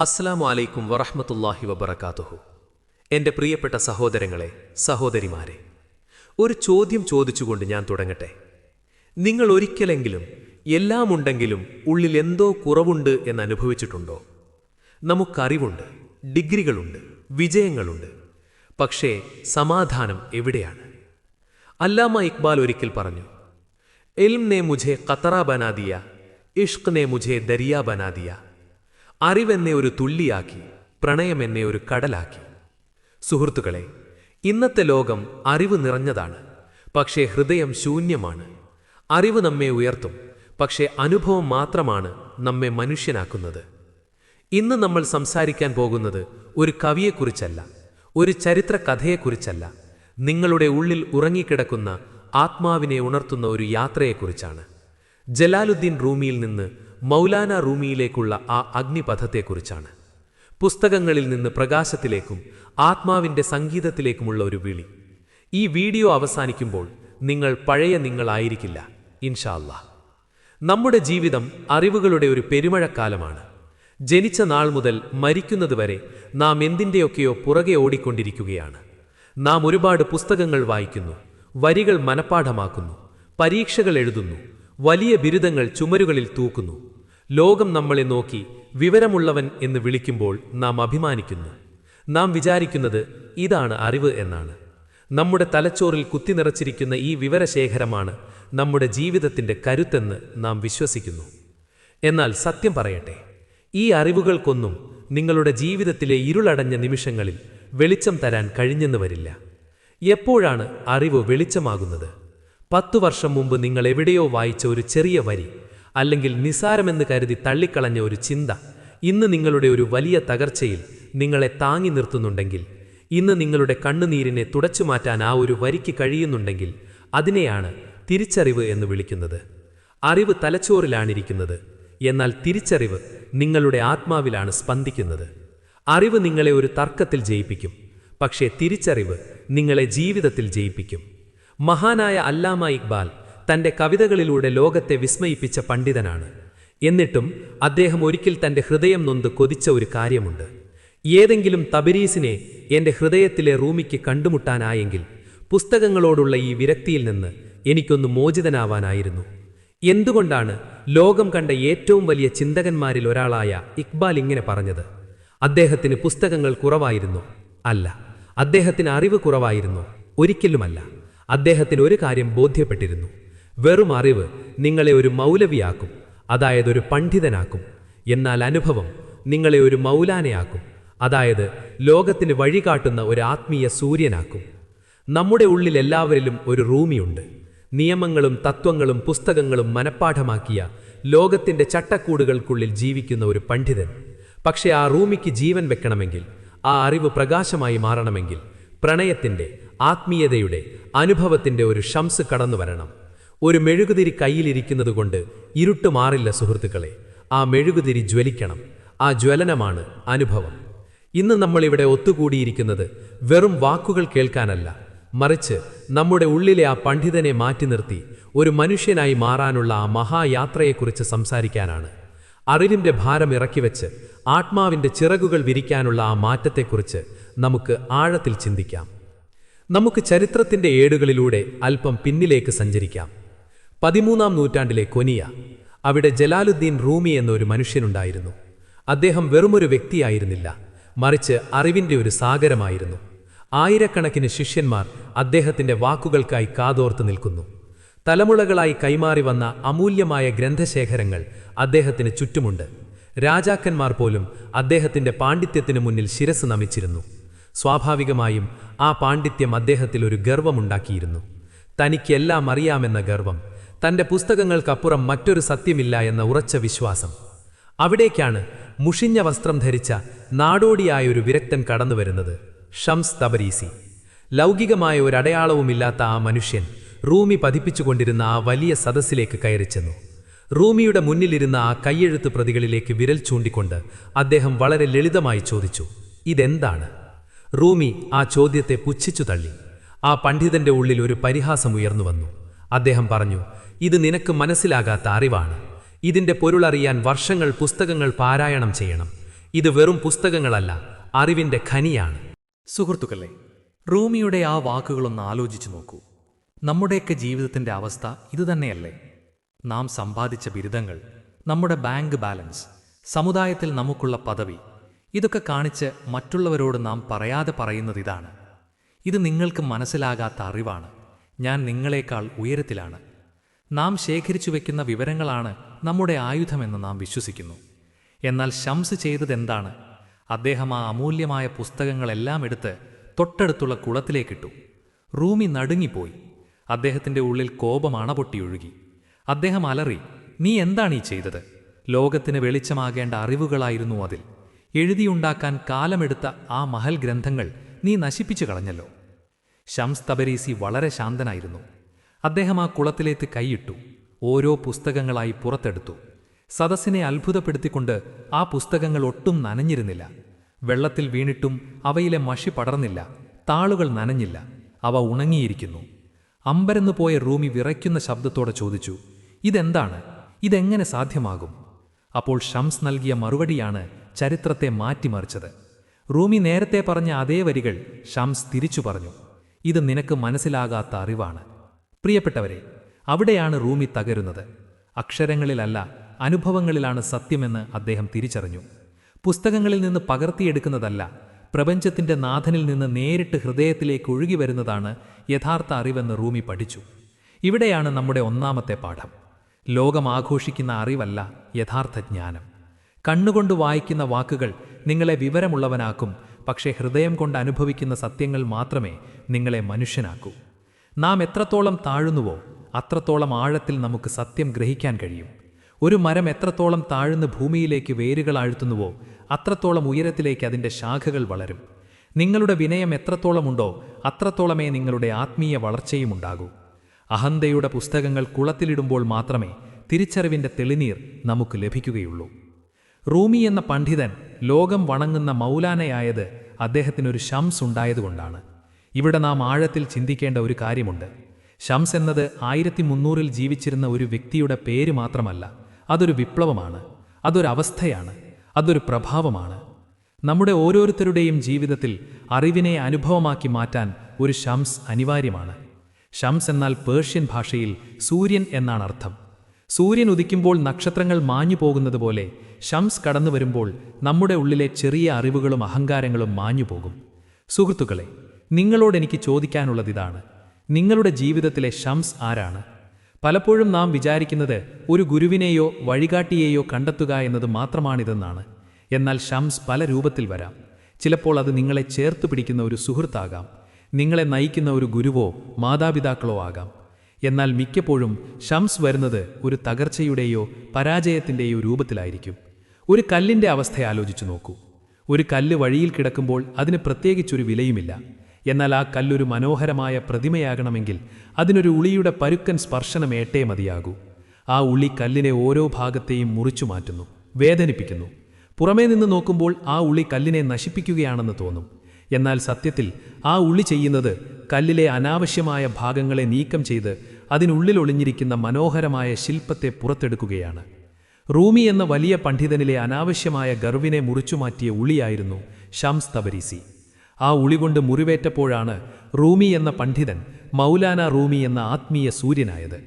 അസ്സലാമു അലൈക്കും വറഹമത്തല്ലാഹി വബർക്കാത്തുഹു എന്റെ പ്രിയപ്പെട്ട സഹോദരങ്ങളെ സഹോദരിമാരെ ഒരു ചോദ്യം ചോദിച്ചുകൊണ്ട് ഞാൻ തുടങ്ങട്ടെ. നിങ്ങൾ ഒരിക്കലെങ്കിലും എല്ലാം ഉണ്ടെങ്കിലും ഉള്ളിൽ എന്തോ കുറവുണ്ട് എന്ന് അനുഭവിച്ചിട്ടുണ്ടോ? നമുക്കറിവുണ്ട് ഡിഗ്രികളുണ്ട് വിജയങ്ങളുണ്ട്. പക്ഷേ സമാധാനം എവിടെയാണ്? അല്ലാമ ഇക്ബാൽ ഒരിക്കൽ പറഞ്ഞു എൽം നെ മുझे ഖത്തറ ബനാദിയ ഇഷ്ക് നെ മുझे ദരിയ ബനാദിയാ അറിവെന്നെ ഒരു തുള്ളിയാക്കി പ്രണയമെന്നെ ഒരു കടലാക്കി. സുഹൃത്തുക്കളെ ഇന്നത്തെ ലോകം അറിവ് നിറഞ്ഞതാണ് പക്ഷേ ഹൃദയം ശൂന്യമാണ്. അറിവ് നമ്മെ ഉയർത്തും പക്ഷേ അനുഭവം മാത്രമാണ് നമ്മെ മനുഷ്യനാക്കുന്നത്. ഇന്ന് നമ്മൾ സംസാരിക്കാൻ പോകുന്നത് ഒരു കവിയെക്കുറിച്ചല്ല ഒരു ചരിത്ര കഥയെക്കുറിച്ചല്ല നിങ്ങളുടെ ഉള്ളിൽ ഉറങ്ങിക്കിടക്കുന്ന ആത്മാവിനെ ഉണർത്തുന്ന ഒരു യാത്രയെക്കുറിച്ചാണ്. ജലാലുദ്ദീൻ റൂമിയിൽ നിന്ന് മൗലാന റൂമിയിലേക്കുള്ള ആ അഗ്നിപഥത്തെക്കുറിച്ചാണ്. പുസ്തകങ്ങളിൽ നിന്ന് പ്രകാശത്തിലേക്കും ആത്മാവിന്റെ സംഗീതത്തിലേക്കുമുള്ള ഒരു വിളി. ഈ വീഡിയോ അവസാനിക്കുമ്പോൾ നിങ്ങൾ പഴയ നിങ്ങളായിരിക്കില്ല ഇൻഷാ അല്ലാഹ് നമ്മുടെ ജീവിതം അറിവുകളുടെ ഒരു പെരുമഴക്കാലമാണ്. ജനിച്ച നാൾ മുതൽ മരിക്കുന്നതുവരെ നാം എന്തിന്റെയൊക്കെയോ പുറകെ ഓടിക്കൊണ്ടിരിക്കുകയാണ്. നാം ഒരുപാട് പുസ്തകങ്ങൾ വായിക്കുന്നു വരികൾ മനഃപ്പാഠമാക്കുന്നു പരീക്ഷകൾ എഴുതുന്നു വലിയ ബിരുദങ്ങൾ ചുമരുകളിൽ തൂക്കുന്നു. ലോകം നമ്മളെ നോക്കി വിവരമുള്ളവൻ എന്ന് വിളിക്കുമ്പോൾ നാം അഭിമാനിക്കുന്നു. നാം വിചാരിക്കുന്നത് ഇതാണ് അറിവ് എന്നാണ്. നമ്മുടെ തലച്ചോറിൽ കുത്തിനിറച്ചിരിക്കുന്ന ഈ വിവരശേഖരമാണ് നമ്മുടെ ജീവിതത്തിന്റെ കരുത്തെന്ന് നാം വിശ്വസിക്കുന്നു. എന്നാൽ സത്യം പറയട്ടെ ഈ അറിവുകൾക്കൊന്നും നിങ്ങളുടെ ജീവിതത്തിലെ ഇരുളടഞ്ഞ നിമിഷങ്ങളിൽ വെളിച്ചം തരാൻ കഴിഞ്ഞെന്ന് വരില്ല. എപ്പോഴാണ് അറിവ് വെളിച്ചമാകുന്നത്? പത്തു വർഷം മുമ്പ് നിങ്ങൾ എവിടെയോ വായിച്ച ഒരു ചെറിയ വരി അല്ലെങ്കിൽ നിസാരമെന്ന് കരുതി തള്ളിക്കളഞ്ഞ ഒരു ചിന്ത ഇന്ന് നിങ്ങളുടെ ഒരു വലിയ തകർച്ചയിൽ നിങ്ങളെ താങ്ങി നിർത്തുന്നുണ്ടെങ്കിൽ ഇന്ന് നിങ്ങളുടെ കണ്ണുനീരിനെ തുടച്ചു മാറ്റാൻ ആ ഒരു വരിക്ക് കഴിയുന്നുണ്ടെങ്കിൽ അതിനെയാണ് തിരിച്ചറിവ് എന്ന് വിളിക്കുന്നത്. അറിവ് തലച്ചോറിലാണിരിക്കുന്നത് എന്നാൽ തിരിച്ചറിവ് നിങ്ങളുടെ ആത്മാവിലാണ് സ്പന്ദിക്കുന്നത്. അറിവ് നിങ്ങളെ ഒരു തർക്കത്തിൽ ജയിപ്പിക്കും പക്ഷേ തിരിച്ചറിവ് നിങ്ങളെ ജീവിതത്തിൽ ജയിപ്പിക്കും. മഹാനായ അല്ലാമ ഇക്ബാൽ തന്റെ കവിതകളിലൂടെ ലോകത്തെ വിസ്മയിപ്പിച്ച പണ്ഡിതനാണ്. എന്നിട്ടും അദ്ദേഹം ഒരിക്കൽ തന്റെ ഹൃദയം നൊന്ത് കൊതിച്ച ഒരു കാര്യമുണ്ട്. ഏതെങ്കിലും തബരീസിനെ എന്റെ ഹൃദയത്തിലെ റൂമിക്ക് കണ്ടുമുട്ടാനായെങ്കിൽ പുസ്തകങ്ങളോടുള്ള ഈ വിരക്തിയിൽ നിന്ന് എനിക്കൊന്ന് മോചിതനാവാനായിരുന്നു. എന്തുകൊണ്ടാണ് ലോകം കണ്ട ഏറ്റവും വലിയ ചിന്തകന്മാരിൽ ഒരാളായ ഇക്ബാൽ ഇങ്ങനെ പറഞ്ഞത്? അദ്ദേഹത്തിന് പുസ്തകങ്ങൾ കുറവായിരുന്നു. അല്ല അദ്ദേഹത്തിന് അറിവ് കുറവായിരുന്നു. ഒരിക്കലുമല്ല. അദ്ദേഹത്തിന് ഒരു കാര്യം ബോധ്യപ്പെട്ടിരുന്നു. വെറും അറിവ് നിങ്ങളെ ഒരു മൗലവിയാക്കും അതായത് ഒരു പണ്ഡിതനാക്കും. എന്നാൽ അനുഭവം നിങ്ങളെ ഒരു മൗലാനയാക്കും അതായത് ലോകത്തിന് വഴികാട്ടുന്ന ഒരു ആത്മീയ സൂര്യനാക്കും. നമ്മുടെ ഉള്ളിൽ എല്ലാവരിലും ഒരു റൂമിയുണ്ട്. നിയമങ്ങളും തത്വങ്ങളും പുസ്തകങ്ങളും മനഃപ്പാഠമാക്കിയ ലോകത്തിന്റെ ചട്ടക്കൂടുകൾക്കുള്ളിൽ ജീവിക്കുന്ന ഒരു പണ്ഡിതൻ. പക്ഷേ ആ റൂമിക്ക് ജീവൻ വെക്കണമെങ്കിൽ ആ അറിവ് പ്രകാശമായി മാറണമെങ്കിൽ പ്രണയത്തിന്റെ ആത്മീയതയുടെ അനുഭവത്തിന്റെ ഒരു ഷംസ് കടന്നു വരണം. ഒരു മെഴുകുതിരി കയ്യിലിരിക്കുന്നതുകൊണ്ട് ഇരുട്ട് മാറില്ല സുഹൃത്തുക്കളെ. ആ മെഴുകുതിരി ജ്വലിക്കണം. ആ ജ്വലനമാണ് അനുഭവം. ഇന്ന് നമ്മളിവിടെ ഒത്തുകൂടിയിരിക്കുന്നത് വെറും വാക്കുകൾ കേൾക്കാനല്ല. മറിച്ച് നമ്മുടെ ഉള്ളിലെ ആ പണ്ഡിതനെ മാറ്റി നിർത്തി ഒരു മനുഷ്യനായി മാറാനുള്ള ആ മഹായാത്രയെക്കുറിച്ച് സംസാരിക്കാനാണ്. അറിവിന്റെ ഭാരം ഇറക്കിവെച്ച് ആത്മാവിന്റെ ചിറകുകൾ വിരിക്കാനുള്ള ആ മാറ്റത്തെക്കുറിച്ച് നമുക്ക് ആഴത്തിൽ ചിന്തിക്കാം. നമുക്ക് ചരിത്രത്തിന്റെ ഏടുകളിലൂടെ അല്പം പിന്നിലേക്ക് സഞ്ചരിക്കാം. പതിമൂന്നാം നൂറ്റാണ്ടിലെ കൊനിയ അവിടെ ജലാലുദ്ദീൻ റൂമി എന്നൊരു മനുഷ്യനുണ്ടായിരുന്നു. അദ്ദേഹം വെറുമൊരു വ്യക്തിയായിരുന്നില്ല മറിച്ച് അറിവിന്റെ ഒരു സാഗരമായിരുന്നു. ആയിരക്കണക്കിന് ശിഷ്യന്മാർ അദ്ദേഹത്തിന്റെ വാക്കുകൾക്കായി കാതോർത്ത് നിൽക്കുന്നു. തലമുളകളായി കൈമാറി വന്ന അമൂല്യമായ ഗ്രന്ഥശേഖരങ്ങൾ അദ്ദേഹത്തിന് ചുറ്റുമുണ്ട്. രാജാക്കന്മാർ പോലും അദ്ദേഹത്തിന്റെ പാണ്ഡിത്യത്തിന് മുന്നിൽ ശിരസ് നമിച്ചിരുന്നു. സ്വാഭാവികമായും ആ പാണ്ഡിത്യം അദ്ദേഹത്തിൽ ഒരു ഗർവമുണ്ടാക്കിയിരുന്നു. തനിക്കെല്ലാം അറിയാമെന്ന ഗർവം തന്റെ പുസ്തകങ്ങൾക്കപ്പുറം മറ്റൊരു സത്യമില്ല എന്ന ഉറച്ച വിശ്വാസം. അവിടേക്കാണ് മുഷിഞ്ഞ വസ്ത്രം ധരിച്ച നാടോടിയായ ഒരു വിരക്തൻ കടന്നുവരുന്നത്. ഷംസ് തബരീസി. ലൗകികമായ ഒരു അടയാളവുമില്ലാത്ത ആ മനുഷ്യൻ റൂമി പതിപ്പിച്ചുകൊണ്ടിരുന്ന ആ വലിയ സദസ്സിലേക്ക് കയറിച്ചെന്നു റൂമിയുടെ മുന്നിലിരുന്ന ആ കയ്യെഴുത്ത് പ്രതികളിലേക്ക് വിരൽ ചൂണ്ടിക്കൊണ്ട് അദ്ദേഹം വളരെ ലളിതമായി ചോദിച്ചു ഇതെന്താണ്? റൂമി ആ ചോദ്യത്തെ പുച്ഛിച്ചു തള്ളി. ആ പണ്ഡിതന്റെ ഉള്ളിൽ ഒരു പരിഹാസം ഉയർന്നു വന്നു. അദ്ദേഹം പറഞ്ഞു ഇത് നിനക്ക് മനസ്സിലാകാത്ത അറിവാണ്. ഇതിന്റെ പൊരുളറിയാൻ വർഷങ്ങൾ പുസ്തകങ്ങൾ പാരായണം ചെയ്യണം. ഇത് വെറും പുസ്തകങ്ങളല്ല അറിവിന്റെ ഖനിയാണ്. സുഹൃത്തുക്കളെ റൂമിയുടെ ആ വാക്കുകളൊന്ന് ആലോചിച്ചു നോക്കൂ. നമ്മുടെയൊക്കെ ജീവിതത്തിന്റെ അവസ്ഥ ഇതുതന്നെയല്ലേ? നാം സമ്പാദിച്ച ബിരുദങ്ങൾ നമ്മുടെ ബാങ്ക് ബാലൻസ് സമുദായത്തിൽ നമുക്കുള്ള പദവി ഇതൊക്കെ കാണിച്ച് മറ്റുള്ളവരോട് നാം പറയാതെ പറയുന്നത് ഇതാണ്. ഇത് നിങ്ങൾക്ക് മനസ്സിലാകാത്ത അറിവാണ്. ഞാൻ നിങ്ങളെക്കാൾ ഉയരത്തിലാണ്. നാം ശേഖരിച്ചു വയ്ക്കുന്ന വിവരങ്ങളാണ് നമ്മുടെ ആയുധമെന്ന് നാം വിശ്വസിക്കുന്നു. എന്നാൽ ശംസ് ചെയ്തതെന്താണ്? അദ്ദേഹം ആ അമൂല്യമായ പുസ്തകങ്ങളെല്ലാം എടുത്ത് തൊട്ടടുത്തുള്ള കുളത്തിലേക്കിട്ടു. റൂമി നടുങ്ങിപ്പോയി. അദ്ദേഹത്തിന്റെ ഉള്ളിൽ കോപം അണപൊട്ടിയൊഴുകി. അദ്ദേഹം അലറി നീ എന്താണ് ഈ ചെയ്തത്? ലോകത്തിന് വെളിച്ചമാകേണ്ട അറിവുകളായിരുന്നു അതിൽ. എഴുതിയുണ്ടാക്കാൻ കാലമെടുത്ത ആ മഹൽ ഗ്രന്ഥങ്ങൾ നീ നശിപ്പിച്ചു കളഞ്ഞല്ലോ. ഷംസ് തബരീസി വളരെ ശാന്തനായിരുന്നു. അദ്ദേഹം ആ കുളത്തിലേക്ക് കൈയിട്ടു ഓരോ പുസ്തകങ്ങളായി പുറത്തെടുത്തു. സദസ്സിനെ അത്ഭുതപ്പെടുത്തിക്കൊണ്ട് ആ പുസ്തകങ്ങൾ ഒട്ടും നനഞ്ഞിരുന്നില്ല. വെള്ളത്തിൽ വീണിട്ടും അവയിലെ മഷി പടർന്നില്ല താളുകൾ നനഞ്ഞില്ല അവ ഉണങ്ങിയിരിക്കുന്നു. അമ്പരന്നു പോയ റൂമി വിറയ്ക്കുന്ന ശബ്ദത്തോടെ ചോദിച്ചു ഇതെന്താണ്? ഇതെങ്ങനെ സാധ്യമാകും? അപ്പോൾ ഷംസ് നൽകിയ മറുപടിയാണ് ചരിത്രത്തെ മാറ്റിമറിച്ചത്. റൂമി നേരത്തെ പറഞ്ഞ അതേ വരികൾ ഷംസ് തിരിച്ചു പറഞ്ഞു. ഇത് നിനക്ക് മനസ്സിലാകാത്ത അറിവാണ്. പ്രിയപ്പെട്ടവരെ അവിടെയാണ് റൂമി തകരുന്നത്. അക്ഷരങ്ങളിലല്ല അനുഭവങ്ങളിലാണ് സത്യമെന്ന് അദ്ദേഹം തിരിച്ചറിഞ്ഞു. പുസ്തകങ്ങളിൽ നിന്ന് പകർത്തിയെടുക്കുന്നതല്ല പ്രപഞ്ചത്തിന്റെ നാഥനിൽ നിന്ന് നേരിട്ട് ഹൃദയത്തിലേക്ക് ഒഴുകി വരുന്നതാണ് യഥാർത്ഥ അറിവെന്ന് റൂമി പഠിച്ചു. ഇവിടെയാണ് നമ്മുടെ ഒന്നാമത്തെ പാഠം. ലോകം ആഘോഷിക്കുന്ന അറിവല്ല യഥാർത്ഥ ജ്ഞാനം. കണ്ണുകൊണ്ട് വായിക്കുന്ന വാക്കുകൾ നിങ്ങളെ വിവരമുള്ളവനാക്കും പക്ഷേ ഹൃദയം കൊണ്ട് അനുഭവിക്കുന്ന സത്യങ്ങൾ മാത്രമേ നിങ്ങളെ മനുഷ്യനാക്കൂ. നാം എത്രത്തോളം താഴുന്നുവോ അത്രത്തോളം ആഴത്തിൽ നമുക്ക് സത്യം ഗ്രഹിക്കാൻ കഴിയും. ഒരു മരം എത്രത്തോളം താഴ്ന്ന് ഭൂമിയിലേക്ക് വേരുകൾ ആഴ്ത്തുന്നുവോ അത്രത്തോളം ഉയരത്തിലേക്ക് അതിന്റെ ശാഖകൾ വളരും. നിങ്ങളുടെ വിനയം എത്രത്തോളമുണ്ടോ അത്രത്തോളമേ നിങ്ങളുടെ ആത്മീയ വളർച്ചയും ഉണ്ടാകൂ. അഹന്തയുടെ പുസ്തകങ്ങൾ കുളത്തിലിടുമ്പോൾ മാത്രമേ തിരിച്ചറിവിന്റെ തെളിനീർ നമുക്ക് ലഭിക്കുകയുള്ളൂ. റൂമി എന്ന പണ്ഡിതൻ ലോകം വണങ്ങുന്ന മൗലാനയായത് അദ്ദേഹത്തിനൊരു ഷംസ് ഉണ്ടായതുകൊണ്ടാണ്. ഇവിടെ നാം ആഴത്തിൽ ചിന്തിക്കേണ്ട ഒരു കാര്യമുണ്ട്. ഷംസ് എന്നത് ആയിരത്തി മുന്നൂറിൽ ജീവിച്ചിരുന്ന ഒരു വ്യക്തിയുടെ പേര് മാത്രമല്ല അതൊരു വിപ്ലവമാണ് അതൊരവസ്ഥയാണ് അതൊരു പ്രഭാവമാണ്. നമ്മുടെ ഓരോരുത്തരുടെയും ജീവിതത്തിൽ അറിവിനെ അനുഭവമാക്കി മാറ്റാൻ ഒരു ഷംസ് അനിവാര്യമാണ്. ഷംസ് എന്നാൽ പേർഷ്യൻ ഭാഷയിൽ സൂര്യൻ എന്നാണ് അർത്ഥം. സൂര്യൻ ഉദിക്കുമ്പോൾ നക്ഷത്രങ്ങൾ മാഞ്ഞു പോകുന്നത് പോലെ ഷംസ് കടന്നു വരുമ്പോൾ നമ്മുടെ ഉള്ളിലെ ചെറിയ അറിവുകളും അഹങ്കാരങ്ങളും മാഞ്ഞുപോകും. സുഹൃത്തുക്കളെ നിങ്ങളോട് എനിക്ക് ചോദിക്കാനുള്ളതിതാണ് നിങ്ങളുടെ ജീവിതത്തിലെ ഷംസ് ആരാണ്? പലപ്പോഴും നാം വിചാരിക്കുന്നത് ഒരു ഗുരുവിനെയോ വഴികാട്ടിയെയോ കണ്ടെത്തുക എന്നത് മാത്രമാണിതെന്നാണ്. എന്നാൽ ഷംസ് പല രൂപത്തിൽ വരാം. ചിലപ്പോൾ അത് നിങ്ങളെ ചേർത്ത് പിടിക്കുന്ന ഒരു സുഹൃത്താകാം. നിങ്ങളെ നയിക്കുന്ന ഒരു ഗുരുവോ മാതാപിതാക്കളോ ആകാം. എന്നാൽ മിക്കപ്പോഴും ഷംസ് വരുന്നത് ഒരു തകർച്ചയുടെയോ പരാജയത്തിന്റെയോ രൂപത്തിലായിരിക്കും. ഒരു കല്ലിന്റെ അവസ്ഥ ആലോചിച്ചു നോക്കൂ. ഒരു കല്ല് വഴിയിൽ കിടക്കുമ്പോൾ അതിന് പ്രത്യേകിച്ചൊരു വിലയുമില്ല. എന്നാൽ ആ കല്ലൊരു മനോഹരമായ പ്രതിമയാകണമെങ്കിൽ അതിനൊരു ഉളിയുടെ പരുക്കൻ സ്പർശനം ഏട്ടേ മതിയാകൂ. ആ ഉളി കല്ലിനെ ഓരോ ഭാഗത്തെയും മുറിച്ചു മാറ്റുന്നു വേദനിപ്പിക്കുന്നു. പുറമേ നിന്ന് നോക്കുമ്പോൾ ആ ഉളി കല്ലിനെ നശിപ്പിക്കുകയാണെന്ന് തോന്നും. എന്നാൽ സത്യത്തിൽ ആ ഉളി ചെയ്യുന്നത് കല്ലിലെ അനാവശ്യമായ ഭാഗങ്ങളെ നീക്കം ചെയ്ത് അതിനുള്ളിലൊളിഞ്ഞിരിക്കുന്ന മനോഹരമായ ശില്പത്തെ പുറത്തെടുക്കുകയാണ്. റൂമി എന്ന വലിയ പണ്ഡിതനിലെ അനാവശ്യമായ ഗർവിനെ മുറിച്ചുമാറ്റിയ ഉളിയായിരുന്നു ഷംസ് തബരീസി. ആ ഉളി കൊണ്ട് മുറിവേറ്റപ്പോഴാണ് റൂമി എന്ന പണ്ഡിതൻ മൗലാന റൂമി എന്ന ആത്മീയ സൂര്യനായത്.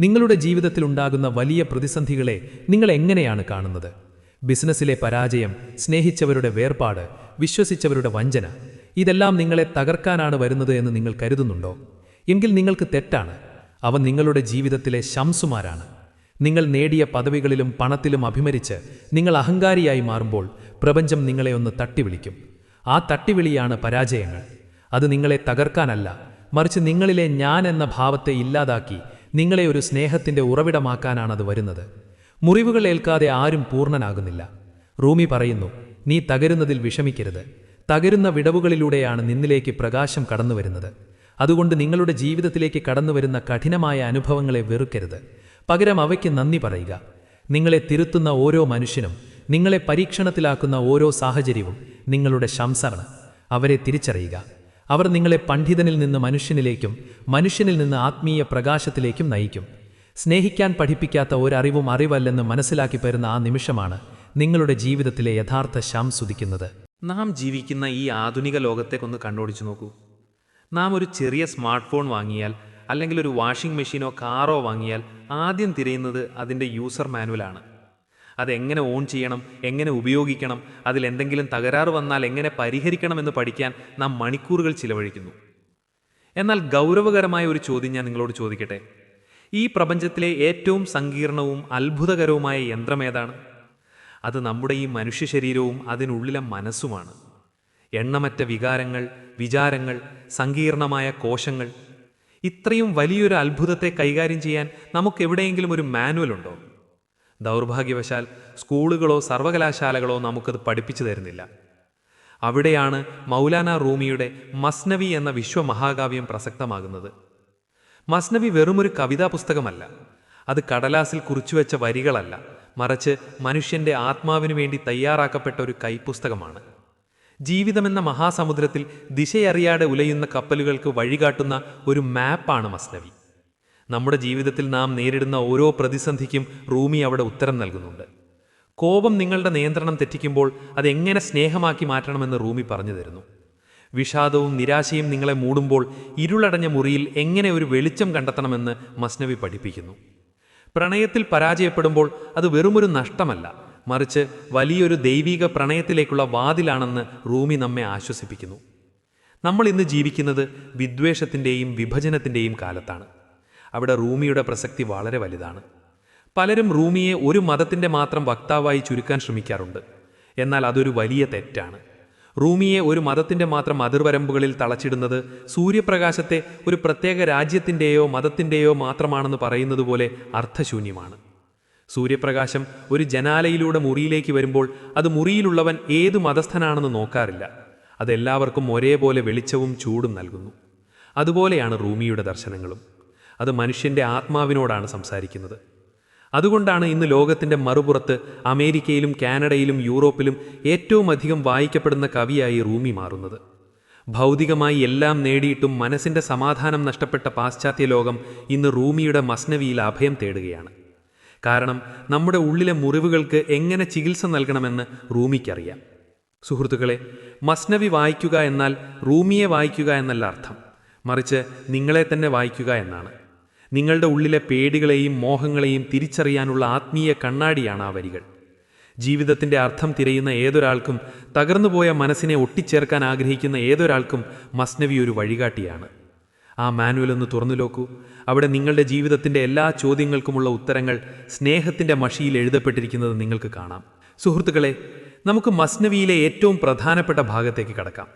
നിങ്ങളുടെ ജീവിതത്തിലുണ്ടാകുന്ന വലിയ പ്രതിസന്ധികളെ നിങ്ങൾ എങ്ങനെയാണ് കാണുന്നത്? ബിസിനസ്സിലെ പരാജയം സ്നേഹിച്ചവരുടെ വേർപാട് വിശ്വസിച്ചവരുടെ വഞ്ചന ഇതെല്ലാം നിങ്ങളെ തകർക്കാനാണ് വരുന്നത് എന്ന് നിങ്ങൾ കരുതുന്നുണ്ടോ? എങ്കിൽ നിങ്ങൾക്ക് തെറ്റാണ്. അവ നിങ്ങളുടെ ജീവിതത്തിലെ ശംസുമാരാണ് നിങ്ങൾ നേടിയ പദവികളിലും പണത്തിലും അഭിമരിച്ച് നിങ്ങൾ അഹങ്കാരിയായി മാറുമ്പോൾ പ്രപഞ്ചം നിങ്ങളെ ഒന്ന് തട്ടിവിളിക്കും. ആ തട്ടിവിളിയാണ് പരാജയങ്ങൾ. അത് നിങ്ങളെ തകർക്കാനല്ല മറിച്ച് നിങ്ങളിലെ ഞാൻ എന്ന ഭാവത്തെ ഇല്ലാതാക്കി നിങ്ങളെ ഒരു സ്നേഹത്തിന്റെ ഉറവിടമാക്കാനാണത് വരുന്നത്. മുറിവുകൾ ഏൽക്കാതെ ആരും പൂർണനാകുന്നില്ല. റൂമി പറയുന്നു നീ തകരുന്നതിൽ വിഷമിക്കരുത്. തകരുന്ന വിടവുകളിലൂടെയാണ് നിന്നിലേക്ക് പ്രകാശം കടന്നുവരുന്നത്. അതുകൊണ്ട് നിങ്ങളുടെ ജീവിതത്തിലേക്ക് കടന്നുവരുന്ന കഠിനമായ അനുഭവങ്ങളെ വെറുക്കരുത്. പകരം അവയ്ക്ക് നന്ദി പറയുക. നിങ്ങളെ തിരുത്തുന്ന ഓരോ മനുഷ്യനും നിങ്ങളെ പരീക്ഷണത്തിലാക്കുന്ന ഓരോ സാഹചര്യവും നിങ്ങളുടെ ശംസറാണ് അവരെ തിരിച്ചറിയുക. അവർ നിങ്ങളെ പണ്ഡിതനിൽ നിന്ന് മനുഷ്യനിലേക്കും മനുഷ്യനിൽ നിന്ന് ആത്മീയ പ്രകാശത്തിലേക്കും നയിക്കും. സ്നേഹിക്കാൻ പഠിപ്പിക്കാത്ത ഒരറിവും അറിവല്ലെന്ന് മനസ്സിലാക്കി പരുന്ന ആ നിമിഷമാണ് നിങ്ങളുടെ ജീവിതത്തിലെ യഥാർത്ഥ ശാം സുദിക്കുന്നത് നാം ജീവിക്കുന്ന ഈ ആധുനിക ലോകത്തേക്കൊന്ന് കണ്ണോടിച്ചു നോക്കൂ. നാം ഒരു ചെറിയ സ്മാർട്ട് വാങ്ങിയാൽ അല്ലെങ്കിൽ ഒരു വാഷിംഗ് മെഷീനോ കാറോ വാങ്ങിയാൽ ആദ്യം തിരയുന്നത് അതിന്റെ യൂസർ മാനുവലാണ് അതെങ്ങനെ ഓൺ ചെയ്യണം എങ്ങനെ ഉപയോഗിക്കണം അതിൽ എന്തെങ്കിലും തകരാറ് വന്നാൽ എങ്ങനെ പരിഹരിക്കണം എന്ന് പഠിക്കാൻ നാം മണിക്കൂറുകൾ ചിലവഴിക്കുന്നു. എന്നാൽ ഗൗരവകരമായ ഒരു ചോദ്യം ഞാൻ നിങ്ങളോട് ചോദിക്കട്ടെ? ഈ പ്രപഞ്ചത്തിലെ ഏറ്റവും സങ്കീർണവും അത്ഭുതകരവുമായ യന്ത്രം ഏതാണ്? അത് നമ്മുടെ ഈ മനുഷ്യ ശരീരവും അതിനുള്ളിലെ മനസ്സുമാണ്. എണ്ണമറ്റ വികാരങ്ങൾ വിചാരങ്ങൾ സങ്കീർണമായ കോശങ്ങൾ ഇത്രയും വലിയൊരു അത്ഭുതത്തെ കൈകാര്യം ചെയ്യാൻ നമുക്ക് എവിടെയെങ്കിലും ഒരു മാനുവൽ ഉണ്ടോ? ദൗർഭാഗ്യവശാൽ സ്കൂളുകളോ സർവകലാശാലകളോ നമുക്കത് പഠിപ്പിച്ചു തരുന്നില്ല. അവിടെയാണ് മൗലാന റൂമിയുടെ മസ്നവി എന്ന വിശ്വമഹാകാവ്യം പ്രസക്തമാകുന്നത്. മസ്നവി വെറുമൊരു കവിതാ പുസ്തകമല്ല അത് കടലാസിൽ കുറിച്ചുവെച്ച വരികളല്ല. മറിച്ച് മനുഷ്യന്റെ ആത്മാവിനു വേണ്ടി തയ്യാറാക്കപ്പെട്ട ഒരു കൈപ്പുസ്തകമാണ്. ജീവിതമെന്ന മഹാസമുദ്രത്തിൽ ദിശയറിയാതെ ഉലയുന്ന കപ്പലുകൾക്ക് വഴികാട്ടുന്ന ഒരു മാപ്പാണ് മസ്നവി. നമ്മുടെ ജീവിതത്തിൽ നാം നേരിടുന്ന ഓരോ പ്രതിസന്ധിക്കും റൂമി അവിടെ ഉത്തരം നൽകുന്നുണ്ട്. കോപം നിങ്ങളുടെ നിയന്ത്രണം തെറ്റിക്കുമ്പോൾ അതെങ്ങനെ സ്നേഹമാക്കി മാറ്റണമെന്ന് റൂമി പറഞ്ഞു തരുന്നു. വിഷാദവും നിരാശയും നിങ്ങളെ മൂടുമ്പോൾ ഇരുളടഞ്ഞ മുറിയിൽ എങ്ങനെ ഒരു വെളിച്ചം കണ്ടെത്തണമെന്ന് മസ്നവി പഠിപ്പിക്കുന്നു. പ്രണയത്തിൽ പരാജയപ്പെടുമ്പോൾ അത് വെറുമൊരു നഷ്ടമല്ല മറിച്ച് വലിയൊരു ദൈവീക പ്രണയത്തിലേക്കുള്ള വാതിലാണെന്ന് റൂമി നമ്മെ ആശ്വസിപ്പിക്കുന്നു. നമ്മൾ ഇന്ന് ജീവിക്കുന്നത് വിദ്വേഷത്തിന്റെയും വിഭജനത്തിന്റെയും കാലത്താണ്. അവിടെ റൂമിയുടെ പ്രസക്തി വളരെ വലുതാണ്. പലരും റൂമിയെ ഒരു മതത്തിന്റെ മാത്രം വക്താവായി ചുരുക്കാൻ ശ്രമിക്കാറുണ്ട്. എന്നാൽ അതൊരു വലിയ തെറ്റാണ്. റൂമിയെ ഒരു മതത്തിന്റെ മാത്രം അതിർവരമ്പുകളിൽ തളച്ചിടുന്നത് സൂര്യപ്രകാശത്തെ ഒരു പ്രത്യേക രാജ്യത്തിന്റെയോ മതത്തിന്റെയോ മാത്രമാണെന്ന് പറയുന്നത് പോലെ അർത്ഥശൂന്യമാണ്. സൂര്യപ്രകാശം ഒരു ജനാലയിലൂടെ മുറിയിലേക്ക് വരുമ്പോൾ അത് മുറിയിലുള്ളവൻ ഏതു മതസ്ഥനാണെന്ന് നോക്കാറില്ല. അതെല്ലാവർക്കും ഒരേപോലെ വെളിച്ചവും ചൂടും നൽകുന്നു. അതുപോലെയാണ് റൂമിയുടെ ദർശനങ്ങളും. അത് മനുഷ്യന്റെ ആത്മാവിനോടാണ് സംസാരിക്കുന്നത്. അതുകൊണ്ടാണ് ഇന്ന് ലോകത്തിന്റെ മറുപുറത്ത് അമേരിക്കയിലും കാനഡയിലും യൂറോപ്പിലും ഏറ്റവും അധികം വായിക്കപ്പെടുന്ന കവിയായി റൂമി മാറുന്നത്. ഭൗതികമായി എല്ലാം നേടിയിട്ടും മനസ്സിന്റെ സമാധാനം നഷ്ടപ്പെട്ട പാശ്ചാത്യ ലോകം ഇന്ന് റൂമിയുടെ മസ്നവിയിൽ അഭയം തേടുകയാണ്. കാരണം നമ്മുടെ ഉള്ളിലെ മുറിവുകൾക്ക് എങ്ങനെ ചികിത്സ നൽകണമെന്ന് റൂമിക്കറിയാം. സുഹൃത്തുക്കളെ മസ്നവി വായിക്കുക എന്നാൽ റൂമിയെ വായിക്കുക എന്നല്ല അർത്ഥം. മറിച്ച് നിങ്ങളെ തന്നെ വായിക്കുക എന്നാണ്. നിങ്ങളുടെ ഉള്ളിലെ പേടികളെയും മോഹങ്ങളെയും തിരിച്ചറിയാനുള്ള ആത്മീയ കണ്ണാടിയാണ് ആ വരികൾ. ജീവിതത്തിന്റെ അർത്ഥം തിരയുന്ന ഏതൊരാൾക്കും തകർന്നുപോയ മനസ്സിനെ ഒട്ടിച്ചേർക്കാൻ ആഗ്രഹിക്കുന്ന ഏതൊരാൾക്കും മസ്നവി ഒരു വഴികാട്ടിയാണ്. ആ മാനുവൽ ഒന്ന് തുറന്നു നോക്കൂ. അവിടെ നിങ്ങളുടെ ജീവിതത്തിന്റെ എല്ലാ ചോദ്യങ്ങൾക്കുമുള്ള ഉത്തരങ്ങൾ സ്നേഹത്തിന്റെ മഷിയിൽ എഴുതപ്പെട്ടിരിക്കുന്നത് നിങ്ങൾക്ക് കാണാം. സുഹൃത്തുക്കളെ നമുക്ക് മസ്നവിയിലെ ഏറ്റവും പ്രധാനപ്പെട്ട ഭാഗത്തേക്ക് കടക്കാം.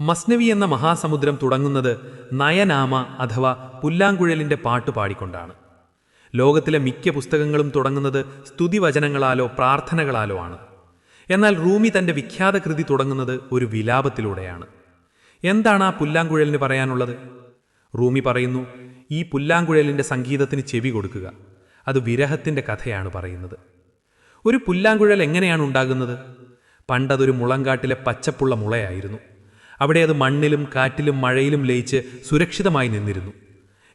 മസ്നവി എന്ന മഹാസമുദ്രം തുടങ്ങുന്നത് നയനാമ അഥവാ പുല്ലാങ്കുഴലിന്റെ പാട്ട് പാടിക്കൊണ്ടാണ്. ലോകത്തിലെ മിക്ക പുസ്തകങ്ങളും തുടങ്ങുന്നത് സ്തുതിവചനങ്ങളാലോ പ്രാർത്ഥനകളാലോ ആണ്. എന്നാൽ റൂമി തന്റെ വിഖ്യാത കൃതി തുടങ്ങുന്നത് ഒരു വിലാപത്തിലൂടെയാണ്. എന്താണ് ആ പുല്ലാങ്കുഴലിന് പറയാനുള്ളത്? റൂമി പറയുന്നു ഈ പുല്ലാങ്കുഴലിന്റെ സംഗീതത്തിന് ചെവി കൊടുക്കുക. അത് വിരഹത്തിന്റെ കഥയാണ് പറയുന്നത്. ഒരു പുല്ലാങ്കുഴൽ എങ്ങനെയാണ് ഉണ്ടാകുന്നത്? പണ്ടതൊരു മുളങ്കാട്ടിലെ പച്ചപ്പുള്ള മുളയായിരുന്നു. അവിടെ അത് മണ്ണിലും കാറ്റിലും മഴയിലും ലയിച്ച് സുരക്ഷിതമായി നിന്നിരുന്നു.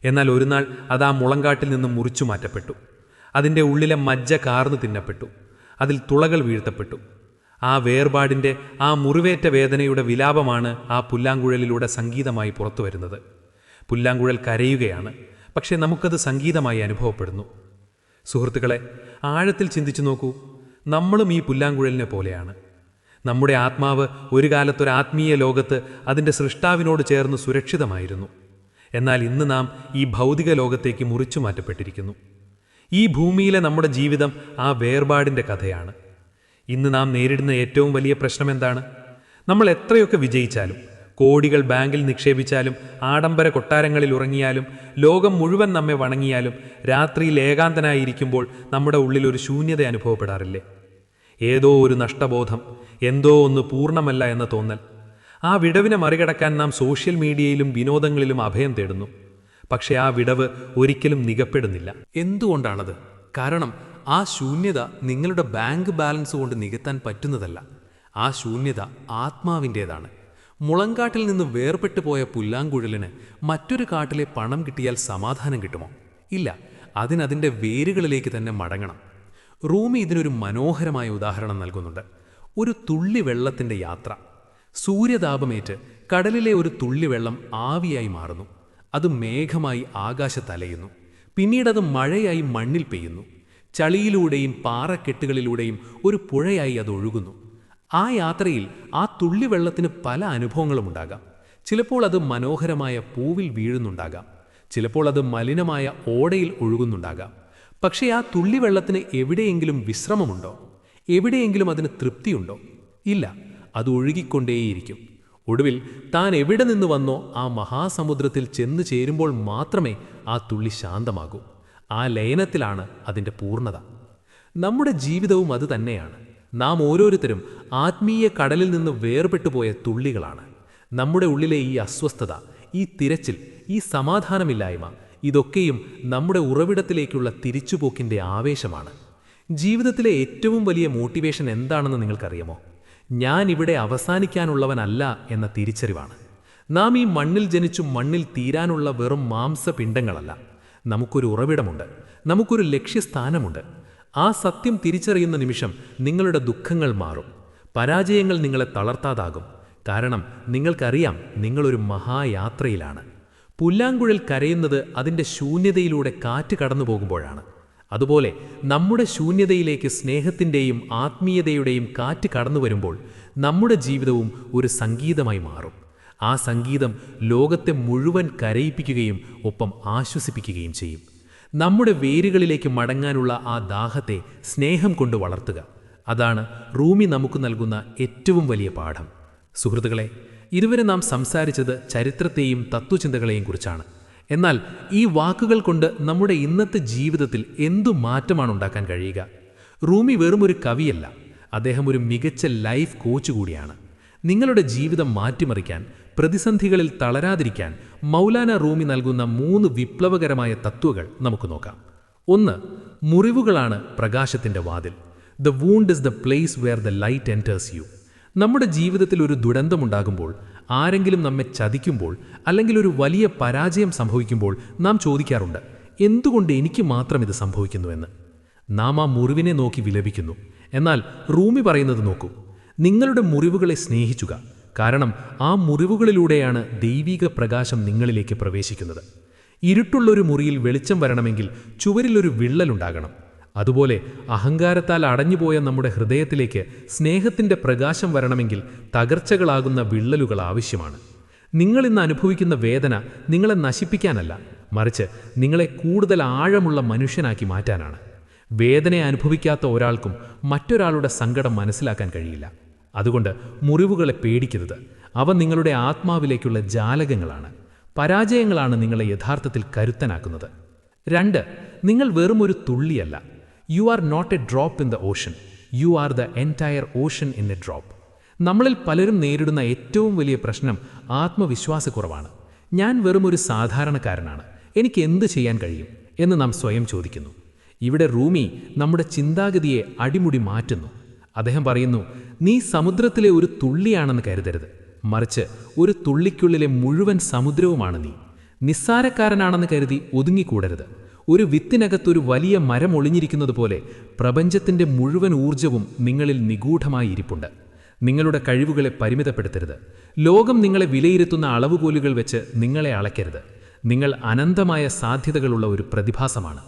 എന്നാൽ ഒരു നാൾ അത് ആ മുളങ്കാട്ടിൽ നിന്നും മുറിച്ചു മാറ്റപ്പെട്ടു. അതിന്റെ ഉള്ളിലെ മജ്ജ കാർന്നു തിന്നപ്പെട്ടു. അതിൽ തുളകൾ വീഴ്ത്തപ്പെട്ടു. ആ വേർപാടിന്റെ ആ മുറിവേറ്റ വേദനയുടെ വിലാപമാണ് ആ പുല്ലാങ്കുഴലിലൂടെ സംഗീതമായി പുറത്തു വരുന്നത് പുല്ലാങ്കുഴൽ കരയുകയാണ്. പക്ഷേ നമുക്കത് സംഗീതമായി അനുഭവപ്പെടുന്നു. സുഹൃത്തുക്കളെ ആഴത്തിൽ ചിന്തിച്ചു നോക്കൂ. നമ്മളും ഈ പുല്ലാങ്കുഴലിനെ പോലെയാണ്. നമ്മുടെ ആത്മാവ് ഒരു കാലത്തൊരു ആത്മീയ ലോകത്ത് അതിന്റെ സൃഷ്ടാവിനോട് ചേർന്ന് സുരക്ഷിതമായിരുന്നു. എന്നാൽ ഇന്ന് നാം ഈ ഭൗതിക ലോകത്തേക്ക് മുറിച്ചു മാറ്റപ്പെട്ടിരിക്കുന്നു. ഈ ഭൂമിയിലെ നമ്മുടെ ജീവിതം ആ വേർപാടിന്റെ കഥയാണ്. ഇന്ന് നാം നേരിടുന്ന ഏറ്റവും വലിയ പ്രശ്നം എന്താണ്? നമ്മൾ എത്രയൊക്കെ വിജയിച്ചാലും കോടികൾ ബാങ്കിൽ നിക്ഷേപിച്ചാലും ആഡംബര കൊട്ടാരങ്ങളിൽ ഉറങ്ങിയാലും ലോകം മുഴുവൻ നമ്മെ വണങ്ങിയാലും രാത്രിയിൽ ഏകാന്തനായിരിക്കുമ്പോൾ നമ്മുടെ ഉള്ളിൽ ഒരു ശൂന്യത അനുഭവപ്പെടാറില്ലേ? ഏതോ ഒരു നഷ്ടബോധം എന്തോ ഒന്ന് പൂർണമല്ല എന്ന തോന്നൽ. ആ വിടവിനെ മറികടക്കാൻ നാം സോഷ്യൽ മീഡിയയിലും വിനോദങ്ങളിലും അഭയം തേടുന്നു. പക്ഷേ ആ വിടവ് ഒരിക്കലും നികപ്പെടുന്നില്ല. എന്തുകൊണ്ടാണത്? കാരണം ആ ശൂന്യത നിങ്ങളുടെ ബാങ്ക് ബാലൻസ് കൊണ്ട് നികത്താൻ പറ്റുന്നതല്ല. ആ ശൂന്യത ആത്മാവിന്റേതാണ്. മുളങ്കാട്ടിൽ നിന്ന് വേർപെട്ടു പോയ പുല്ലാങ്കുഴലിന് മറ്റൊരു കാട്ടിലെ പണം കിട്ടിയാൽ സമാധാനം കിട്ടുമോ? ഇല്ല അതിനതിന്റെ വേരുകളിലേക്ക് തന്നെ മടങ്ങണം. റൂമി ഇതിനൊരു മനോഹരമായ ഉദാഹരണം നൽകുന്നുണ്ട്. ഒരു തുള്ളി വെള്ളത്തിന്റെ യാത്ര. സൂര്യതാപമേറ്റ് കടലിലെ ഒരു തുള്ളി വെള്ളം ആവിയായി മാറുന്നു. അത് മേഘമായി ആകാശത്തലയുന്നു. പിന്നീടത് മഴയായി മണ്ണിൽ പെയ്യുന്നു. ചളിയിലൂടെയും പാറക്കെട്ടുകളിലൂടെയും ഒരു പുഴയായി അത് ഒഴുകുന്നു. ആ യാത്രയിൽ ആ തുള്ളി വെള്ളത്തിന് പല അനുഭവങ്ങളും ഉണ്ടാകാം. ചിലപ്പോൾ അത് മനോഹരമായ പൂവിൽ വീഴുന്നുണ്ടാകാം. ചിലപ്പോൾ അത് മലിനമായ ഓടയിൽ ഒഴുകുന്നുണ്ടാകാം. പക്ഷേ ആ തുള്ളി വെള്ളത്തിന് എവിടെയെങ്കിലും വിശ്രമമുണ്ടോ? എവിടെയെങ്കിലും അതിന് തൃപ്തിയുണ്ടോ? ഇല്ല അത് ഒഴുകിക്കൊണ്ടേയിരിക്കും. ഒടുവിൽ താൻ എവിടെ നിന്ന് വന്നോ ആ മഹാസമുദ്രത്തിൽ ചെന്നു ചേരുമ്പോൾ മാത്രമേ ആ തുള്ളി ശാന്തമാകൂ. ആ ലയനത്തിലാണ് അതിന്റെ പൂർണത. നമ്മുടെ ജീവിതവും അത് തന്നെയാണ്. നാം ഓരോരുത്തരും ആത്മീയ കടലിൽ നിന്ന് വേർപെട്ടുപോയ തുള്ളികളാണ്. നമ്മുടെ ഉള്ളിലെ ഈ അസ്വസ്ഥത ഈ തിരച്ചിൽ ഈ സമാധാനമില്ലായ്മ ഇതൊക്കെയും നമ്മുടെ ഉറവിടത്തിലേക്കുള്ള തിരിച്ചുപോക്കിന്റെ ആവേശമാണ്. ജീവിതത്തിലെ ഏറ്റവും വലിയ മോട്ടിവേഷൻ എന്താണെന്ന് നിങ്ങൾക്കറിയാമോ? ഞാൻ ഇവിടെ അവസാനിക്കാനുള്ളവനല്ല എന്ന തിരിച്ചറിവാണ്. നാം ഈ മണ്ണിൽ ജനിച്ചു മണ്ണിൽ തീരാനുള്ള വെറും മാംസപിണ്ഡങ്ങളല്ല. നമുക്കൊരു ഉറവിടമുണ്ട്. നമുക്കൊരു ലക്ഷ്യസ്ഥാനമുണ്ട്. ആ സത്യം തിരിച്ചറിയുന്ന നിമിഷം നിങ്ങളുടെ ദുഃഖങ്ങൾ മാറും. പരാജയങ്ങൾ നിങ്ങളെ തളർത്താതാകും. കാരണം നിങ്ങൾക്കറിയാം നിങ്ങളൊരു മഹായാത്രയിലാണ്. പുല്ലാങ്കുഴൽ കരയുന്നത് അതിന്റെ ശൂന്യതയിലൂടെ കാറ്റ് കടന്നു പോകുമ്പോഴാണ്. അതുപോലെ നമ്മുടെ ശൂന്യതയിലേക്ക് സ്നേഹത്തിന്റെയും ആത്മീയതയുടെയും കാറ്റ് കടന്നു വരുമ്പോൾ നമ്മുടെ ജീവിതവും ഒരു സംഗീതമായി മാറും. ആ സംഗീതം ലോകത്തെ മുഴുവൻ കരയിപ്പിക്കുകയും ഒപ്പം ആശ്വസിപ്പിക്കുകയും ചെയ്യും. നമ്മുടെ വേരുകളിലേക്ക് മടങ്ങാനുള്ള ആ ദാഹത്തെ സ്നേഹം കൊണ്ട് വളർത്തുക. അതാണ് റൂമി നമുക്ക് നൽകുന്ന ഏറ്റവും വലിയ പാഠം. സുഹൃത്തുക്കളെ ഇതുവരെ നാം സംസാരിച്ചത് ചരിത്രത്തെയും തത്വചിന്തകളെയും കുറിച്ചാണ്. എന്നാൽ ഈ വാക്കുകൾ കൊണ്ട് നമ്മുടെ ഇന്നത്തെ ജീവിതത്തിൽ എന്തു മാറ്റമാണ് ഉണ്ടാക്കാൻ കഴിയുക? റൂമി വെറും ഒരു കവിയല്ല അദ്ദേഹം ഒരു മികച്ച ലൈഫ് കോച്ച് കൂടിയാണ്. നിങ്ങളുടെ ജീവിതം മാറ്റിമറിക്കാൻ പ്രതിസന്ധികളിൽ തളരാതിരിക്കാൻ മൗലാന റൂമി നൽകുന്ന മൂന്ന് വിപ്ലവകരമായ തത്വകൾ നമുക്ക് നോക്കാം. ഒന്ന് മുറിവുകളാണ് പ്രകാശത്തിന്റെ വാതിൽ. The wound is the place where the light enters you നമ്മുടെ ജീവിതത്തിൽ ഒരു ദുരന്തമുണ്ടാകുമ്പോൾ ആരെങ്കിലും നമ്മെ ചതിക്കുമ്പോൾ അല്ലെങ്കിൽ ഒരു വലിയ പരാജയം സംഭവിക്കുമ്പോൾ നാം ചോദിക്കാറുണ്ട് എന്തുകൊണ്ട് എനിക്ക് മാത്രം ഇത് സംഭവിക്കുന്നുവെന്ന് നാം ആ മുറിവിനെ നോക്കി വിലപിക്കുന്നു. എന്നാൽ റൂമി പറയുന്നത് നോക്കൂ നിങ്ങളുടെ മുറിവുകളെ സ്നേഹിച്ചുക കാരണം ആ മുറിവുകളിലൂടെയാണ് ദൈവിക പ്രകാശം നിങ്ങളിലേക്ക് പ്രവേശിക്കുന്നത്. ഇരുട്ടുള്ളൊരു മുറിയിൽ വെളിച്ചം വരണമെങ്കിൽ ചുവരിലൊരു വിള്ളലുണ്ടാകണം. അതുപോലെ അഹങ്കാരത്താൽ അടഞ്ഞുപോയ നമ്മുടെ ഹൃദയത്തിലേക്ക് സ്നേഹത്തിന്റെ പ്രകാശം വരണമെങ്കിൽ തകർച്ചകളാകുന്ന വിള്ളലുകൾ ആവശ്യമാണ്. നിങ്ങൾ ഇന്ന് അനുഭവിക്കുന്ന വേദന നിങ്ങളെ നശിപ്പിക്കാനല്ല മറിച്ച് നിങ്ങളെ കൂടുതൽ ആഴമുള്ള മനുഷ്യനാക്കി മാറ്റാനാണ്. വേദന അനുഭവിക്കാത്ത ഒരാൾക്കും മറ്റൊരാളുടെ സങ്കടം മനസ്സിലാക്കാൻ കഴിയില്ല. അതുകൊണ്ട് മുറിവുകളെ പേടിക്കരുത്. അവ നിങ്ങളുടെ ആത്മാവിലേക്കുള്ള ജാലകങ്ങളാണ്. പരാജയങ്ങളാണ് നിങ്ങളെ യഥാർത്ഥത്തിൽ കരുത്തനാക്കുന്നത്. രണ്ട് നിങ്ങൾ വെറും ഒരു തുള്ളിയല്ല. You are not a drop in the ocean you are the entire ocean in a drop നമ്മളിൽ പലരും നേരിടുന്ന ഏറ്റവും വലിയ പ്രശ്നം ആത്മവിശ്വാസക്കുറവാണ്. ഞാൻ വെറും ഒരു സാധാരണക്കാരനാണ്. എനിക്ക് എന്ത് ചെയ്യാൻ കഴിയും എന്ന് നാം സ്വയം ചോദിക്കുന്നു. ഇവിടെ റൂമി നമ്മുടെ ചിന്താഗതിയെ അടിമുടി മാറ്റുന്നു. അദ്ദേഹം പറയുന്നു നീ സമുദ്രത്തിലെ ഒരു തുള്ളിയാണെന്ന് കരുതരുത്. മറിച്ച് ഒരു തുള്ളിക്കുള്ളിലെ മുഴുവൻ സമുദ്രവുമാണ് നീ. നിസ്സാരക്കാരനാണെന്ന് കരുതി ഒതുങ്ങിക്കൂടരുത്. ഒരു വിത്തിനകത്തൊരു വലിയ മരം ഒളിഞ്ഞിരിക്കുന്നത് പോലെ പ്രപഞ്ചത്തിന്റെ മുഴുവൻ ഊർജവും നിങ്ങളിൽ നിഗൂഢമായി ഇരിപ്പുണ്ട്. നിങ്ങളുടെ കഴിവുകളെ പരിമിതപ്പെടുത്തരുത്. ലോകം നിങ്ങളെ വിലയിരുത്തുന്ന അളവുകോലുകൾ വെച്ച് നിങ്ങളെ അളക്കരുത്. നിങ്ങൾ അനന്തമായ സാധ്യതകളുള്ള ഒരു പ്രതിഭാസമാണ്.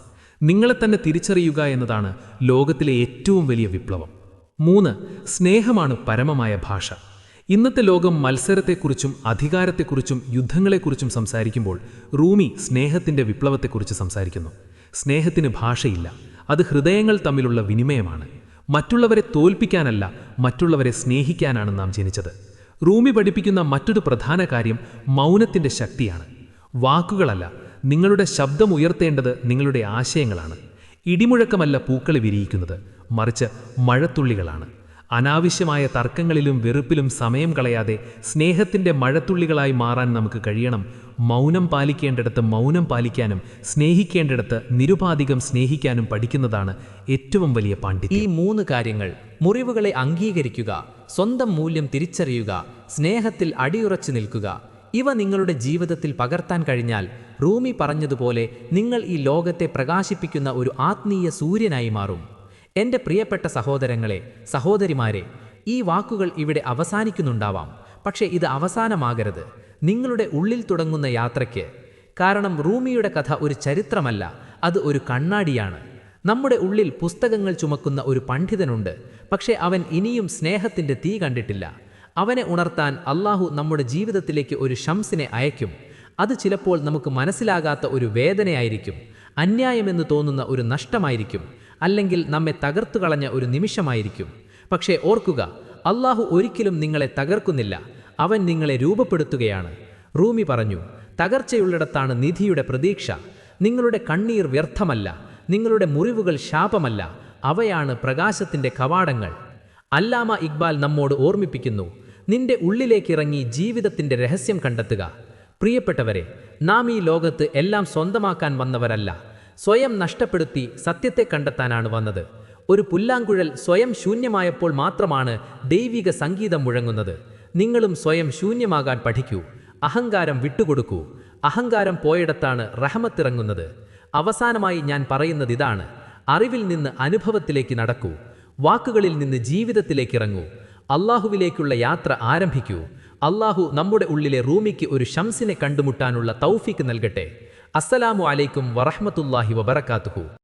നിങ്ങളെ തന്നെ തിരിച്ചറിയുക എന്നതാണ് ലോകത്തിലെ ഏറ്റവും വലിയ വിപ്ലവം. മൂന്ന് സ്നേഹമാണ് പരമമായ ഭാഷ. ഇന്നത്തെ ലോകം മത്സരത്തെക്കുറിച്ചും അധികാരത്തെക്കുറിച്ചും യുദ്ധങ്ങളെക്കുറിച്ചും സംസാരിക്കുമ്പോൾ റൂമി സ്നേഹത്തിന്റെ വിപ്ലവത്തെക്കുറിച്ച് സംസാരിക്കുന്നു. സ്നേഹത്തിന് ഭാഷയില്ല അത് ഹൃദയങ്ങൾ തമ്മിലുള്ള വിനിമയമാണ്. മറ്റുള്ളവരെ തോൽപ്പിക്കാനല്ല മറ്റുള്ളവരെ സ്നേഹിക്കാനാണ് നാം ജനിച്ചത്. റൂമി പഠിപ്പിക്കുന്ന മറ്റൊരു പ്രധാന കാര്യം മൗനത്തിന്റെ ശക്തിയാണ്. വാക്കുകളല്ല നിങ്ങളുടെ ശബ്ദം ഉയർത്തേണ്ടത് നിങ്ങളുടെ ആശയങ്ങളാണ്. ഇടിമുഴക്കമല്ല പൂക്കൾ വിരിയിക്കുന്നത് മറിച്ച് മഴത്തുള്ളികളാണ്. അനാവശ്യമായ തർക്കങ്ങളിലും വെറുപ്പിലും സമയം കളയാതെ സ്നേഹത്തിന്റെ മഴത്തുള്ളികളായി മാറാൻ നമുക്ക് കഴിയണം. മൗനം പാലിക്കേണ്ടിടത്ത് മൗനം പാലിക്കാനും സ്നേഹിക്കേണ്ടിടത്ത് നിരുപാധികം സ്നേഹിക്കാനും പഠിക്കുന്നതാണ് ഏറ്റവും വലിയ പാണ്ഡിത്യം. ഈ മൂന്ന് കാര്യങ്ങൾ മുറിവുകളെ അംഗീകരിക്കുക സ്വന്തം മൂല്യം തിരിച്ചറിയുക സ്നേഹത്തിൽ അടിയുറച്ചു നിൽക്കുക ഇവ നിങ്ങളുടെ ജീവിതത്തിൽ പകർത്താൻ കഴിഞ്ഞാൽ റൂമി പറഞ്ഞതുപോലെ നിങ്ങൾ ഈ ലോകത്തെ പ്രകാശിപ്പിക്കുന്ന ഒരു ആത്മീയ സൂര്യനായി മാറും. എന്റെ പ്രിയപ്പെട്ട സഹോദരങ്ങളെ സഹോദരിമാരെ ഈ വാക്കുകൾ ഇവിടെ അവസാനിക്കുന്നുണ്ടാവാം. പക്ഷേ ഇത് അവസാനമാകരുത്. നിങ്ങളുടെ ഉള്ളിൽ തുടങ്ങുന്ന യാത്രയ്ക്ക്. കാരണം റൂമിയുടെ കഥ ഒരു ചരിത്രമല്ല അത് ഒരു കണ്ണാടിയാണ്. നമ്മുടെ ഉള്ളിൽ പുസ്തകങ്ങൾ ചുമക്കുന്ന ഒരു പണ്ഡിതനുണ്ട്. പക്ഷേ അവൻ ഇനിയും സ്നേഹത്തിന്റെ തീ കണ്ടിട്ടില്ല. അവനെ ഉണർത്താൻ അള്ളാഹു നമ്മുടെ ജീവിതത്തിലേക്ക് ഒരു ഷംസിനെ അയക്കും. അത് ചിലപ്പോൾ നമുക്ക് മനസ്സിലാകാത്ത ഒരു വേദനയായിരിക്കും. അന്യായമെന്ന് തോന്നുന്ന ഒരു നഷ്ടമായിരിക്കും. അല്ലെങ്കിൽ നമ്മെ തകർത്തു കളഞ്ഞ ഒരു നിമിഷമായിരിക്കും. പക്ഷേ ഓർക്കുക അള്ളാഹു ഒരിക്കലും നിങ്ങളെ തകർക്കുന്നില്ല. അവൻ നിങ്ങളെ രൂപപ്പെടുത്തുകയാണ്. റൂമി പറഞ്ഞു തകർച്ചയുള്ളിടത്താണ് നിധിയുടെ പ്രതീക്ഷ. നിങ്ങളുടെ കണ്ണീർ വ്യർത്ഥമല്ല. നിങ്ങളുടെ മുറിവുകൾ ശാപമല്ല. അവയാണ് പ്രകാശത്തിന്റെ കവാടങ്ങൾ. അല്ലാമ ഇക്ബാൽ നമ്മോട് ഓർമ്മിപ്പിക്കുന്നു നിന്റെ ഉള്ളിലേക്കിറങ്ങി ജീവിതത്തിന്റെ രഹസ്യം കണ്ടെത്തുക. പ്രിയപ്പെട്ടവരെ നാം ഈ ലോകത്ത് എല്ലാം സ്വന്തമാക്കാൻ വന്നവരല്ല. സ്വയം നഷ്ടപ്പെടുത്തി സത്യത്തെ കണ്ടെത്താനാണ് വന്നത്. ഒരു പുല്ലാങ്കുഴൽ സ്വയം ശൂന്യമായപ്പോൾ മാത്രമാണ് ദൈവിക സംഗീതം മുഴങ്ങുന്നത്. നിങ്ങളും സ്വയം ശൂന്യമാകാൻ പഠിക്കൂ. അഹങ്കാരം വിട്ടുകൊടുക്കൂ. അഹങ്കാരം പോയിടത്താണ് റഹമത്തിറങ്ങുന്നത്. അവസാനമായി ഞാൻ പറയുന്നത് ഇതാണ് അറിവിൽ നിന്ന് അനുഭവത്തിലേക്ക് നടക്കൂ. വാക്കുകളിൽ നിന്ന് ജീവിതത്തിലേക്ക് ഇറങ്ങൂ അള്ളാഹുവിലേക്കുള്ള യാത്ര ആരംഭിക്കൂ. അള്ളാഹു നമ്മുടെ ഉള്ളിലെ റൂമിക്ക് ഒരു ഷംസിനെ കണ്ടുമുട്ടാനുള്ള തൗഫീക്ക് നൽകട്ടെ. അസ്സലാമു അലൈക്കും വറഹ്മത്തുള്ളാഹി വബറകാതുഹു.